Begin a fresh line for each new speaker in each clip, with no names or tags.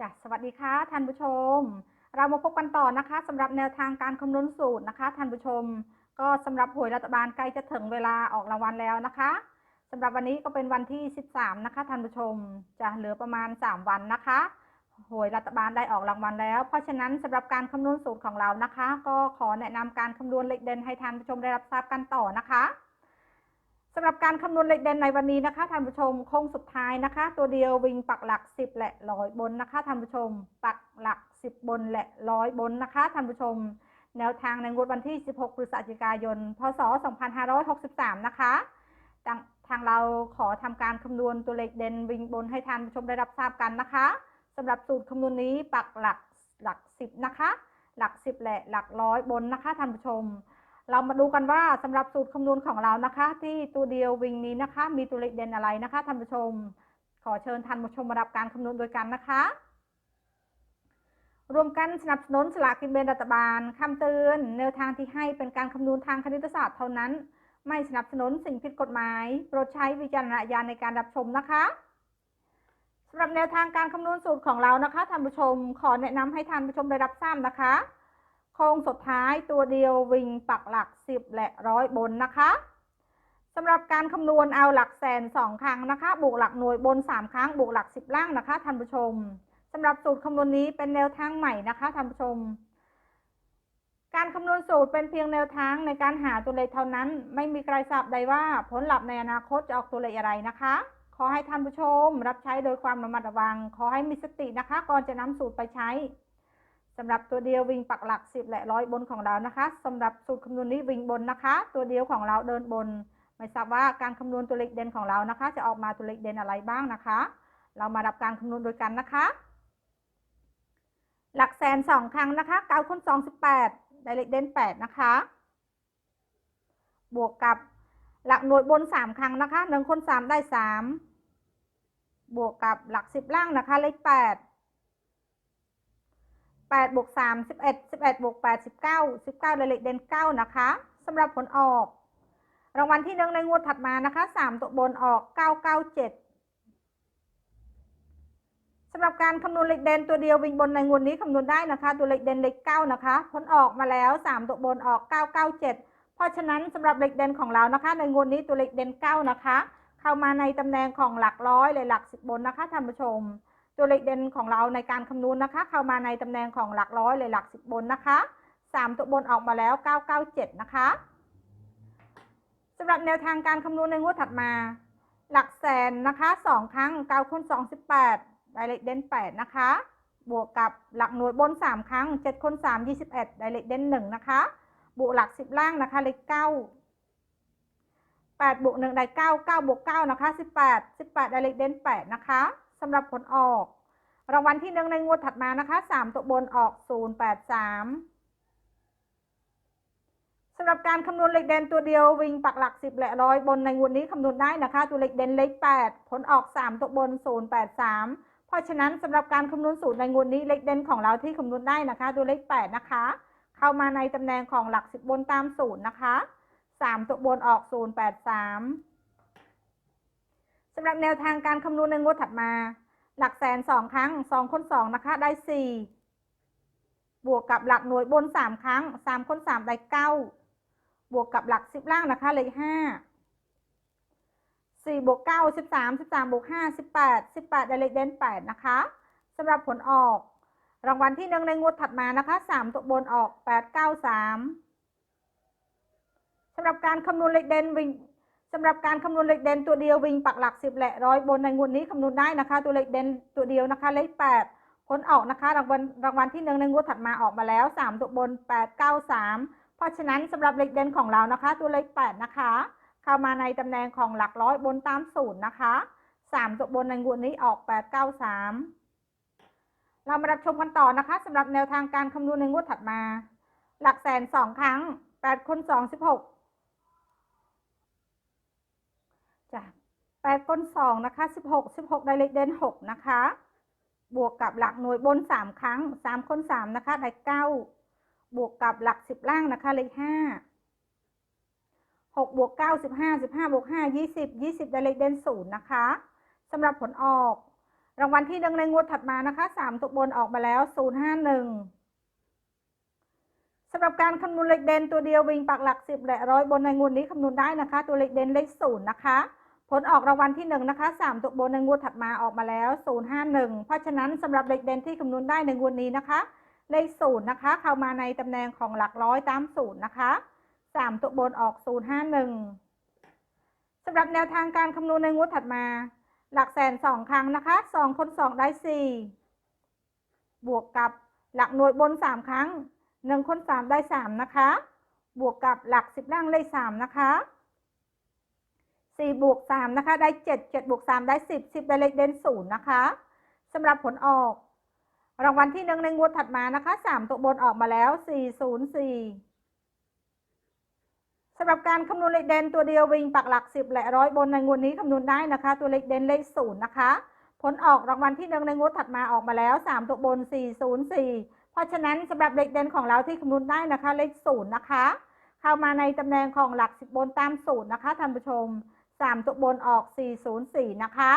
จ้ะสวัสดีค่ะท่านผู้ชม เรามาพบกันต่อนะคะสำหรับแนวทางการคำนวณสูตรนะคะท่านผู้ชม ก็สำหรับหวยรัฐบาลใกล้จะถึงเวลาออกรางวัลแล้วนะคะสำหรับวันนี้ก็เป็นวันที่ 13 นะคะท่านผู้ชมจะเหลือประมาณ 3 วันนะคะหวยรัฐบาลได้ออกรางวัลแล้ว เพราะฉะนั้นสำหรับการคำนวณสูตรของเรานะคะ ก็ขอแนะนำการคำนวณเลขเด่นให้ท่านผู้ชมได้รับทราบกันต่อนะคะ สำหรับการคำนวณเลขเด่นในวันนี้นะคะท่านผู้ชมโค้งสุดท้ายนะคะ ตัวเดียววิ่งปักหลัก 10 และร้อยบนนะคะท่านผู้ชม ปักหลัก 10 บนและร้อยบนนะคะท่านผู้ชม แนวทางในงวดวันที่ 16 พฤศจิกายน พศ 2563 นะคะทางทางเราขอทำการคำนวณตัวเลขเด่นวิ่งบนให้ท่านผู้ชมได้รับทราบกันนะคะสำหรับสูตรคำนวณนี้ปักหลักหลัก 10 นะคะ หลัก 10 และหลักร้อยบนนะคะท่านผู้ชม เรามาดูกันว่าสำหรับสูตรคำนวณของเรานะคะ ที่ตัวเดียววิ่งนี้นะคะ มีตัวเลขเด่นอะไรนะคะท่านผู้ชม ขอเชิญท่านผู้ชมมารับการคำนวณโดยกันนะคะ รวมกันสนับสนุนสลากกินแบ่งรัฐบาลคำเตือนแนวทางที่ให้เป็นการคำนวณทางคณิตศาสตร์เท่านั้น ไม่สนับสนุนสิ่งผิดกฎหมายโปรดใช้วิจารณญาณในการรับชมนะคะสำหรับแนวทางการคำนวณสูตรของเรานะคะท่านผู้ชม ขอแนะนำให้ท่านผู้ชมได้รับทราบนะคะ ครงสุดท้ายตัวเดียววิ่งปักหลัก 10 และร้อยบนนะคะสำหรับการคำนวณเอาหลักแสนสองครั้งนะคะ บวกหลักหน่วยบน 3 ครั้ง บวกหลัก 10 ล่างนะคะท่านผู้ชมสำหรับสูตรคำนวณนี้เป็นแนวทางใหม่นะคะท่านผู้ชม การคำนวณสูตรเป็นเพียงแนวทางในการหาตัวเลขเท่านั้น ไม่มีใครทราบใดว่าผลลัพธ์ในอนาคตจะออกตัวเลขอะไรนะคะ ขอให้ท่านผู้ชม รับใช้โดยความระมัดระวัง ขอให้มีสตินะคะ ก่อนจะนำสูตรไปใช้ สำหรับตัวเดียววิ่งปักหลัก 10 และร้อยบนของเรานะคะสำหรับสูตรคำนวณนี้วิ่งบนนะคะ ตัวเดียวของเราเดินบน ไม่ทราบว่าการคำนวณตัวเลขเด่นของเรานะคะ จะออกมาตัวเลขเด่นอะไรบ้างนะคะ เรามารับการคำนวณโดยกันนะคะ หลักแสนสองครั้งนะคะเก้าคูณสองสิบแปดได้เลขเด่นแปดนะคะ บวกกับหลักหน่วยบนสามครั้งนะคะหนึ่งคูณสามได้สามบวกกับหลักสิบล่างนะคะเลขแปด แปดบวกสามสิบเอ็ดสิบเอ็ดบวกแปดสิบเก้าสิบเก้าได้เลขเด่นเก้านะคะสำหรับผลออก รางวัลที่หนึ่งในงวดถัดมานะคะสามตัวบนออกเก้าเก้าเจ็ดสำหรับการคำนวณเลขเด่นตัวเดียววิ่งบนในงวดนี้คำนวณได้นะคะ ตัวเลขเด่นเลขเก้านะคะ ผลออกมาแล้ว 3 ตัวบนออก 997 เพราะฉะนั้นสำหรับเลขเด่นของเรานะคะ ในงวดนี้ตัวเลขเด่น9นะคะ เข้ามาในตำแหน่งของหลักร้อยเลยหลักสิบบนนะคะท่านผู้ชม ตัวเลขเด่นของเราในการคำนวณนะคะ เข้ามาในตำแหน่งของหลักร้อยเลยหลักสิบบนนะคะ 3 ตัวบนออกมาแล้ว 997 นะคะสำหรับแนวทางการคำนวณในงวดถัดมา หลักแสนนะคะ 2 ครั้ง9คูณ2 18ได้เลขเด่น 8 นะคะ บวกกับหลักหน่วยบน 3 ครั้ง7คูณ3 21ได้เลขเด่น 1 นะคะ บวกหลัก 10 ล่างนะคะเลข9 8บวก1ได้ 9 9บวก9นะคะ 18 18ได้เลขเด่น 8 นะคะ สำหรับผลออก รางวัลที่หนึ่งในงวดถัดมานะคะ3ตัวบนออก083สามสำหรับการคำนวณเลขเด่นตัวเดียววิ่งปักหลัก10และร้อยบนในงวดนี้คำนวณได้นะคะ ตัวเลขเด่นเลข8ผลออก3ตัวบน083เพราะฉะนั้นสำหรับการคำนวณสูตรในงวดนี้เลขเด่นของเราที่คำนวณได้นะคะ ตัวเลข8นะคะ เข้ามาในตำแหน่งของหลัก10บบนตามสูตรนะคะ3ตัวบนออก083สามำหรับแนวทางการคำนวณในงวดถัดมา หลักแสนสองครั้ง2คูณ2นะคะได้4บวกกับหลักหน่วยบน3ครั้ง3คูณ3ได้9บวกกับหลัก10ล่างนะคะเลข5 4บวก9 13 13บสามสิบสามบวก5 18 18ได้เลขเด่น8นะคะสำหรับผลออก รางวัลที่หนึ่งในงวดถัดมานะคะ3ตัวบนออก8 9 3สำหรับการคำนวณเลขเด่นวิ่ง สำหรับการคำนวณเลขเด่นตัวเดียววิ่งปักหลัก 10 และร้อยบนในงวดนี้คำนวณได้นะคะ ตัวเลขเด่นตัวเดียวนะคะ เลข 8 ผลออกนะคะ รางวัลรางวัลที่หนึ่งในงวดถัดมาออกมาแล้ว 3 ตัวบน 893 เพราะฉะนั้นสำหรับเลขเด่นของเรานะคะ ตัวเลข 8 นะคะ เข้ามาในตำแหน่งของหลักร้อยบนตามศูนย์นะคะ 3 ตัวบนในงวดนี้ออก 893 เรามารับชมกันต่อนะคะสำหรับแนวทางการคำนวณในงวดถัดมา หลักแสนสองครั้ง 8 คน 2 16 จ้ะแปดคูณสองนะคะสิบหกสิบหกได้เลขเด่นหกนะคะ บวกกับหลักหน่วยบนสามครั้งสามคูณสามนะคะได้เก้าบวกกับหลักสิบล่างนะคะเลขห้าหกบวกเก้าสิบห้าสิบห้าบวกห้ายี่สิบยี่สิบได้เลขเด่นศูนย์นะคะสำหรับผลออก รางวัลที่หนึ่งในงวดถัดมานะคะสามตัวบนออกมาแล้วศูนย์ห้าหนึ่งสำหรับการคำนวณเลขเด่นตัวเดียววิ่งปักหลักสิบและร้อยบนในงวดนี้คำนวณได้นะคะ ตัวเลขเด่นเลขศูนย์นะคะ ผลออกรางวัลที่หนึ่งนะคะสามตัวบนในงวดถัดมาออกมาแล้วศูนย์ห้าหนึ่งเพราะฉะนั้นสำหรับเลขเด่นที่คำนวณได้ในงวดนี้นะคะ เลขศูนย์นะคะ เข้ามาในตำแหน่งของหลักร้อยตามศูนย์นะคะสามตัวบนออกศูนย์ห้าหนึ่งสำหรับแนวทางการคำนวณในงวดถัดมา หลักแสนสองครั้งนะคะสองคนสองได้สี่บวกกับหลักหน่วยบนสามครั้งหนึ่งคนสามได้สามนะคะ บวกกับหลักสิบล่างเลขสามนะคะ สี่บวกสามนะคะ ได้เจ็ดเจ็ดบวกสามได้สิบสิบได้เลขเด่นศูนย์นะคะสำหรับผลออก รางวัลที่หนึ่งในงวดถัดมานะคะสามตัวบนออกมาแล้วสี่ศูนย์สี่สำหรับการคำนวณเลขเด่นตัวเดียววิ่งปักหลักสิบและร้อยบนในงวดนี้คำนวณได้นะคะ ตัวเลขเด่นเลขศูนย์นะคะ ผลออกรางวัลที่หนึ่งในงวดถัดมาออกมาแล้วสามตัวบนสี่ศูนย์สี่เพราะฉะนั้นสำหรับเลขเด่นของเราที่คำนวณได้นะคะเลขศูนย์นะคะ เข้ามาในตำแหน่งของหลักสิบบนตามสูตรนะคะท่านผู้ชม สามตัวบนออกสี่ศูนย์สี่นะคะ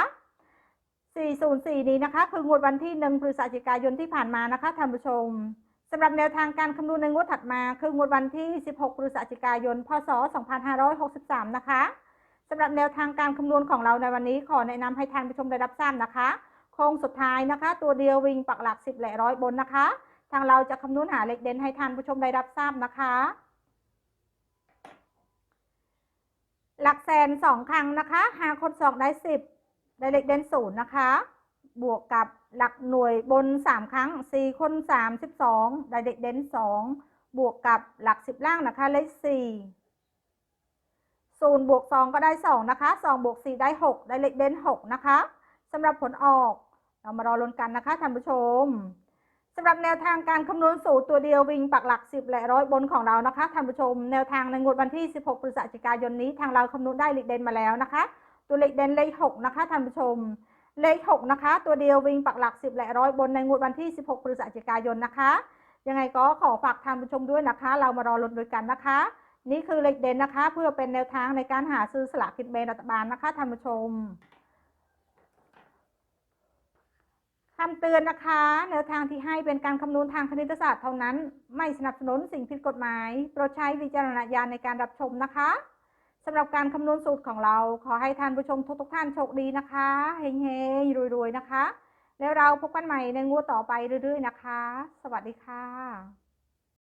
404 นี้นะคะ คืองวดวันที่ 1 พฤศจิกายนที่ผ่านมานะคะท่านผู้ชมสำหรับแนวทางการคำนวณในงวดถัดมา คืองวดวันที่ 16 พฤศจิกายน พศ 2563 นะคะสำหรับแนวทางการคำนวณของเราในวันนี้ขอแนะนำให้ท่านผู้ชมได้รับทราบนะคะ โค้งสุดท้ายนะคะ ตัวเดียววิ่งปักหลัก 10 และร้อยบนนะคะ ทางเราจะคำนวณหาเลขเด่นให้ท่านผู้ชมได้รับทราบนะคะ หลักแสนสองครั้งนะคะหาคนสองได้สิบได้เลขเด่นศูนย์นะคะ บวกกับหลักหน่วยบนสามครั้งสี่คนสามสิบสองได้เลขเด่นสองบวกกับหลักสิบล่างนะคะเลขสี่ศูนย์บวกสองก็ได้สองนะคะสองบวกสี่ได้หกได้เลขเด่นหกนะคะสำหรับผลออกเรามารอลุ้นกันนะคะท่านผู้ชม สำหรับแนวทางการคำนวณสูตรตัวเดียววิ่งปักหลักสิบและร้อยบนของเรานะคะท่านผู้ชมแนวทางในงวดวันที่ 16 พฤศจิกายนนี้ทางเราคำนวณได้เลขเด่นมาแล้วนะคะ ตัวเลขเด่นเลขหกนะคะท่านผู้ชม เลขหกนะคะ ตัวเดียววิ่งปักหลักสิบและร้อยบนในงวดวันที่ 16 พฤศจิกายนนะคะ ยังไงก็ขอฝากท่านผู้ชมด้วยนะคะ เรามารอลุ้นด้วยกันนะคะ นี่คือเลขเด่นนะคะ เพื่อเป็นแนวทางในการหาซื้อสลากกินแบ่งรัฐบาลนะคะท่านผู้ชม คำเตือนนะคะแนวทางที่ให้เป็นการคำนวณทางคณิตศาสตร์เท่านั้น ไม่สนับสนุนสิ่งผิดกฎหมาย โปรดใช้วิจารณญาณในการรับชมนะคะสำหรับการคำนวณสูตรของเรา ขอให้ท่านผู้ชมทุกๆท่านโชคดีนะคะเฮงๆรวยๆนะคะ แล้วเราพบกันใหม่ในงวดต่อไปเรื่อยๆนะคะ สวัสดีค่ะ